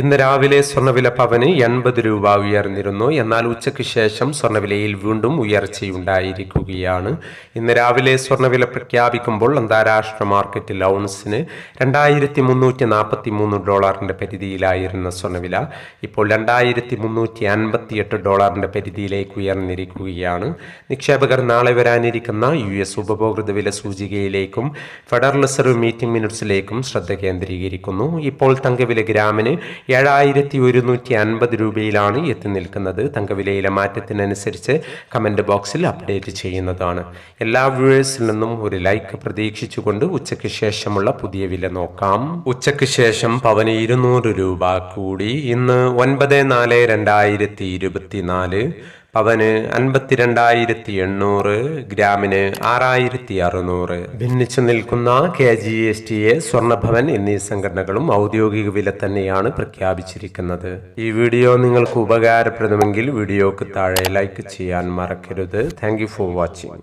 ഇന്ന് രാവിലെ സ്വർണവില പവന് എൺപത് രൂപ ഉയർന്നിരുന്നു. എന്നാൽ ഉച്ചയ്ക്ക് ശേഷം സ്വർണവിലയിൽ വീണ്ടും ഉയർച്ചയുണ്ടായിരിക്കുകയാണ്. ഇന്ന് രാവിലെ സ്വർണവില പ്രഖ്യാപിക്കുമ്പോൾ അന്താരാഷ്ട്ര മാർക്കറ്റിൽ ഔൺസിന് രണ്ടായിരത്തി മുന്നൂറ്റി നാൽപ്പത്തി മൂന്ന് ഡോളറിന്റെ പരിധിയിലായിരുന്ന സ്വർണവില ഇപ്പോൾ രണ്ടായിരത്തി മുന്നൂറ്റി അൻപത്തിയെട്ട് ഡോളറിന്റെ പരിധിയിലേക്ക് ഉയർന്നിരിക്കുകയാണ്. നിക്ഷേപകർ നാളെ വരാനിരിക്കുന്ന യു എസ് ഉപഭോക്തൃ വില സൂചികയിലേക്കും ഫെഡറൽ റിസർവ് മീറ്റിംഗ് മിനിറ്റ്സിലേക്കും ശ്രദ്ധ കേന്ദ്രീകരിക്കുന്നു. ഇപ്പോൾ തങ്കവില ഗ്രാമിന് ഏഴായിരത്തി ഒരുന്നൂറ്റി അൻപത് രൂപയിലാണ് എത്തി നിൽക്കുന്നത്. തങ്കവിലയിലെ മാറ്റത്തിനനുസരിച്ച് കമന്റ് ബോക്സിൽ അപ്ഡേറ്റ് ചെയ്യുന്നതാണ്. എല്ലാ വ്യൂവേഴ്സിൽ നിന്നും ഒരു ലൈക്ക് പ്രതീക്ഷിച്ചുകൊണ്ട് ഉച്ചയ്ക്ക് ശേഷമുള്ള പുതിയ വില നോക്കാം. ഉച്ചയ്ക്ക് ശേഷം പവന് ഇരുന്നൂറ് രൂപ കൂടി. ഇന്ന് ഒൻപത് നാല് രണ്ടായിരത്തി ഇരുപത്തിനാല് പവന് അൻപത്തിരണ്ടായിരത്തി എണ്ണൂറ് ഗ്രാമിന് ആറായിരത്തി അറുന്നൂറ് ഭിന്നിച്ചു നിൽക്കുന്ന K G S T A Swarnabhavan എന്നീ സംഘടനകളും ഔദ്യോഗിക വില തന്നെയാണ് പ്രഖ്യാപിച്ചിരിക്കുന്നത്. ഈ വീഡിയോ നിങ്ങൾക്ക് ഉപകാരപ്രദമെങ്കിൽ വീഡിയോക്ക് താഴെ ലൈക്ക് ചെയ്യാൻ മറക്കരുത്. Thank for watching